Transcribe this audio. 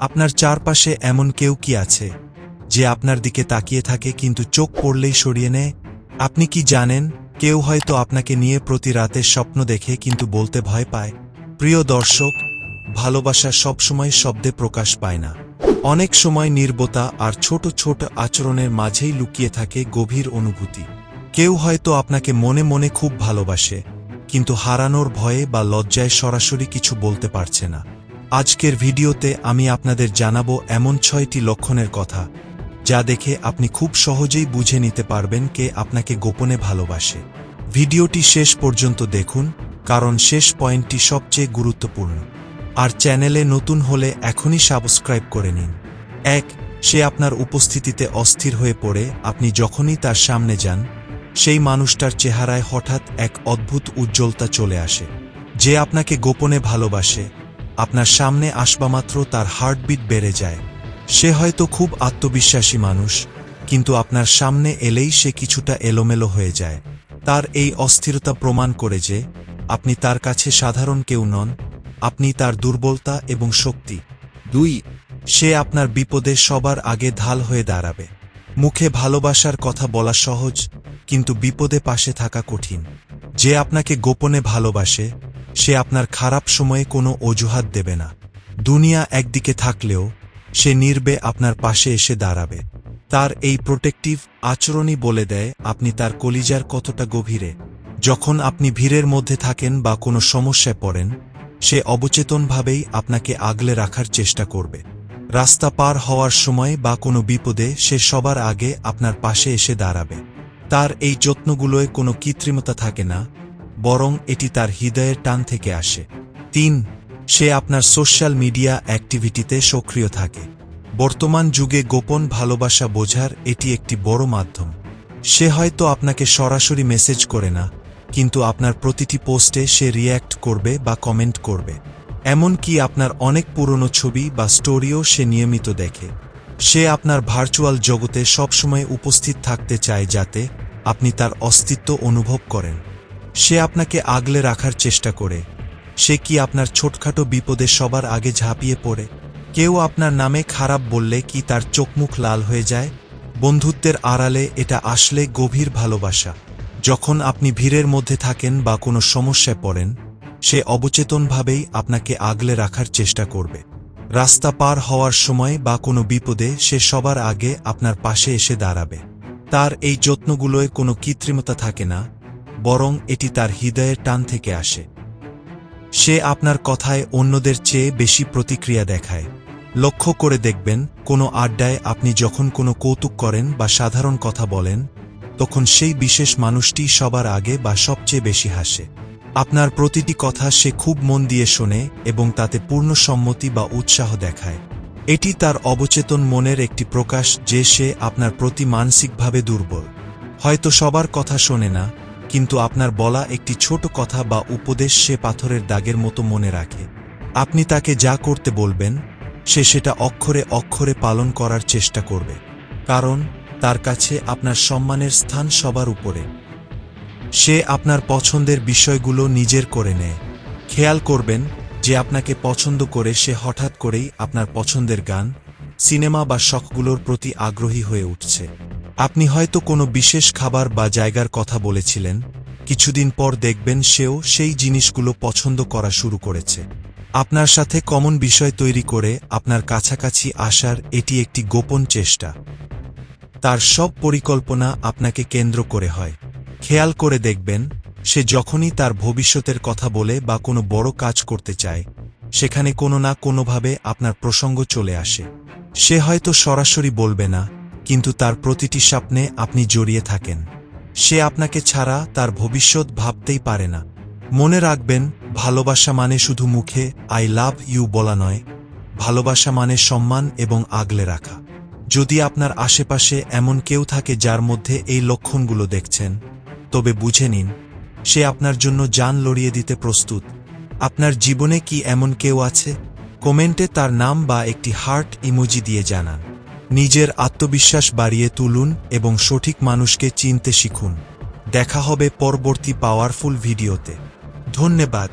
আপনার চারপাশে এমন কেউ কি আছে, যে আপনার দিকে তাকিয়ে থাকে কিন্তু চোখ পড়লেই সরিয়ে নেয়? আপনি কি জানেন, কেউ হয়তো আপনাকে নিয়ে প্রতি রাতে স্বপ্ন দেখে কিন্তু বলতে ভয় পায়। প্রিয় দর্শক, ভালোবাসা সবসময় শব্দে প্রকাশ পায় না। অনেক সময় নির্বতা আর ছোট ছোট আচরণের মাঝেই লুকিয়ে থাকে গভীর অনুভূতি। কেউ হয়তো আপনাকে মনে মনে খুব ভালোবাসে, কিন্তু হারানোর ভয়ে বা লজ্জায় সরাসরি কিছু বলতে পারছে না। আজকের ভিডিওতে আমি আপনাদের জানাব এমন ছয়টি লক্ষণের কথা, যা দেখে আপনি খুব সহজেই বুঝে নিতে পারবেন কে আপনাকে গোপনে ভালোবাসে। ভিডিওটি শেষ পর্যন্ত দেখুন, কারণ শেষ পয়েন্টটি সবচেয়ে গুরুত্বপূর্ণ। আর চ্যানেলে নতুন হলে এখনই সাবস্ক্রাইব করে নিন। এক, সে আপনার উপস্থিতিতে অস্থির হয়ে পড়ে, আপনি যখনই তার সামনে যান, সেই মানুষটার চেহারায় হঠাৎ এক অদ্ভুত উজ্জ্বলতা চলে আসে, যে আপনাকে গোপনে ভালোবাসে। আপনার সামনে আসবামাত্র তার হার্টবিট বেড়ে যায়। সে হয়তো খুব আত্মবিশ্বাসী মানুষ, কিন্তু আপনার সামনে এলেই সে কিছুটা এলোমেলো হয়ে যায়। তার এই অস্থিরতা প্রমাণ করে যে, আপনি তার কাছে সাধারণ কেউ নন, আপনি তার দুর্বলতা এবং শক্তি। দুই, সে আপনার বিপদে সবার আগে ঢাল হয়ে দাঁড়াবে। মুখে ভালোবাসার কথা বলা সহজ, কিন্তু বিপদে পাশে থাকা কঠিন। যে আপনাকে গোপনে ভালোবাসে সে আপনার খারাপ সময়ে কোনো অজুহাত দেবে না। দুনিয়া একদিকে থাকলেও সে নির্বে আপনার পাশে এসে দাঁড়াবে। তার এই প্রোটেক্টিভ আচরণই বলে দেয়, আপনি তার কলিজার কতটা গভীরে। যখন আপনি ভিড়ের মধ্যে থাকেন বা কোনো সমস্যায় পড়েন, সে অবচেতনভাবেই আপনাকে আগলে রাখার চেষ্টা করবে। রাস্তা পার হওয়ার সময় বা কোনো বিপদে সে সবার আগে আপনার পাশে এসে দাঁড়াবে। তার এই যত্নগুলোয় কোনো কৃত্রিমতা থাকে না বরং এটি তার হৃদয়ের টান থেকে আসে। তিন, সে আপনার সোশ্যাল মিডিয়া অ্যাক্টিভিটিতে সক্রিয় থাকে। বর্তমান যুগে গোপন ভালোবাসা বোঝার এটি একটি বড় মাধ্যম। সে হয়তো আপনাকে সরাসরি মেসেজ করে না, কিন্তু আপনার প্রতিটি পোস্টে সে রিয়্যাক্ট করবে বা কমেন্ট করবে। এমনকি আপনার অনেক পুরনো ছবি বা স্টোরিও সে নিয়মিত দেখে। সে আপনার ভার্চুয়াল জগতে সবসময় উপস্থিত থাকতে চায় যাতে আপনি তার অস্তিত্ব অনুভব করেন। সে আপনাকে আগলে রাখার চেষ্টা করে। সে কি আপনার ছোটখাটো বিপদে সবার আগে ঝাঁপিয়ে পড়ে? কেউ আপনার নামে খারাপ বললে কি তার চোখমুখ লাল হয়ে যায়? বন্ধুত্বের আড়ালে এটা আসলে গভীর ভালোবাসা। যখন আপনি ভিড়ের মধ্যে থাকেন বা কোনো সমস্যায় পড়েন, সে অবচেতনভাবেই আপনাকে আগলে রাখার চেষ্টা করবে। রাস্তা পার হওয়ার সময় বা কোনো বিপদে সে সবার আগে আপনার পাশে এসে দাঁড়াবে। তার এই যত্নগুলোয় কোনো কৃত্রিমতা থাকে না। বরং এটি তার হৃদয়ের টান থেকে আসে। সে আপনার কথায় অন্যদের চেয়ে বেশি প্রতিক্রিয়া দেখায়। লক্ষ্য করে দেখবেন, কোনো আড্ডায় আপনি যখন কোনো কৌতুক করেন বা সাধারণ কথা বলেন, তখন সেই বিশেষ মানুষটি সবার আগে বা সবচেয়ে বেশি হাসে। আপনার প্রতিটি কথা সে খুব মন দিয়ে শোনে এবং তাতে পূর্ণ সম্মতি বা উৎসাহ দেখায়। এটি তার অবচেতন মনের একটি প্রকাশ যে সে আপনার প্রতি মানসিকভাবে দুর্বল। হয়তো সবার কথা শোনে না কিন্তু আপনার বলা একটি ছোট কথা বা উপদেশ সে পাথরের দাগের মতো মনে রাখে। আপনি তাকে যা করতে বলবেন, সে সেটা অক্ষরে অক্ষরে পালন করার চেষ্টা করবে। কারণ, তার কাছে আপনার সম্মানের স্থান সবার উপরে। সে আপনার পছন্দের বিষয়গুলো নিজের করে নেয়। খেয়াল করবেন যে আপনাকে পছন্দ করে সে হঠাৎ করেই আপনার পছন্দের গান, সিনেমা বা শখগুলোর প্রতি আগ্রহী হয়ে উঠছে। আপনি হয়তো কোনো বিশেষ খাবার বা জায়গার কথা বলেছিলেন, কিছুদিন পর দেখবেন সেও সেই জিনিসগুলো পছন্দ করা শুরু করেছে। আপনার সাথে কমন বিষয় তৈরি করে আপনার কাছাকাছি আসার এটি একটি গোপন চেষ্টা। তার সব পরিকল্পনা আপনাকে কেন্দ্র করে হয়। খেয়াল করে দেখবেন, সে যখনই তার ভবিষ্যতের কথা বলে বা কোনো বড় কাজ করতে চায়, সেখানে কোনো না কোনোভাবে আপনার প্রসঙ্গ চলে আসে। সে হয়তো সরাসরি বলবে না কিন্তু তার প্রতিটি স্বপ্নে আপনি জড়িয়ে থাকেন। সে আপনাকে ছাড়া তার ভবিষ্যৎ ভাবতেই পারে না। মনে রাখবেন, ভালোবাসা মানে শুধু মুখে আই লাভ ইউ বলা নয়। ভালোবাসা মানে সম্মান এবং আগলে রাখা। যদি আপনার আশেপাশে এমন কেউ থাকে যার মধ্যে এই লক্ষণগুলো দেখছেন, তবে বুঝে নিন, সে আপনার জন্য যান লড়িয়ে দিতে প্রস্তুত। আপনার জীবনে কি এমন কেউ আছে? কমেন্টে তার নাম বা একটি হার্ট ইমোজি দিয়ে জানান। নিজের আত্মবিশ্বাস বাড়িয়ে তুলুন এবং সঠিক মানুষকে চিনতে শিখুন। দেখা হবে পরবর্তী পাওয়ারফুল ভিডিওতে ধন্যবাদ।